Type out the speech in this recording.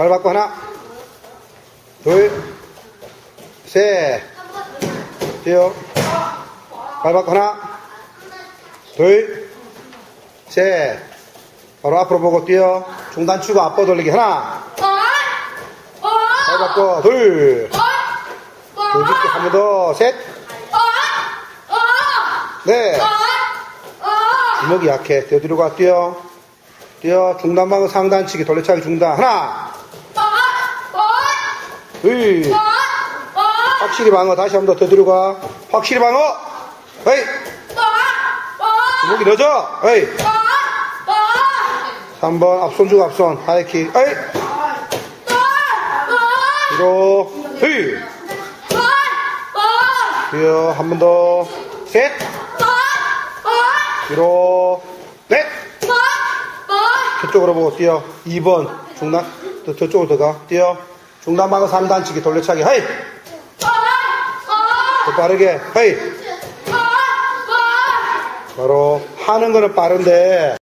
발 받고 하나, 둘, 셋. 뛰어. 발 받고 하나, 둘, 셋. 바로 앞으로 보고 뛰어. 중단 치고 앞으로 돌리기 하나. 발 받고 둘. 돌직기 한번 더. 셋. 넷. 주먹이 약해. 뛰어 뒤로 가. 뛰어. 뛰어. 중단 방어 상단치기 돌려차기 중단. 하나. 둘. 확실히 방어. 다시 한 번더 뒤로 가. 확실히 방어. 에이. 주먹이 늦어. 에이. 3번 앞손 주고 앞손. 하이킥. 에이. 뒤로. 둘. 뛰어. 한번 더. 셋. 뒤로. 넷. 저쪽으로 보고 뛰어. 2번. 중단. 더, 저쪽으로 들어가. 뛰어. 중단 방어 3단치기 돌려차기. 헤이. 더 빠르게. 헤이. 바로 하는 거는 빠른데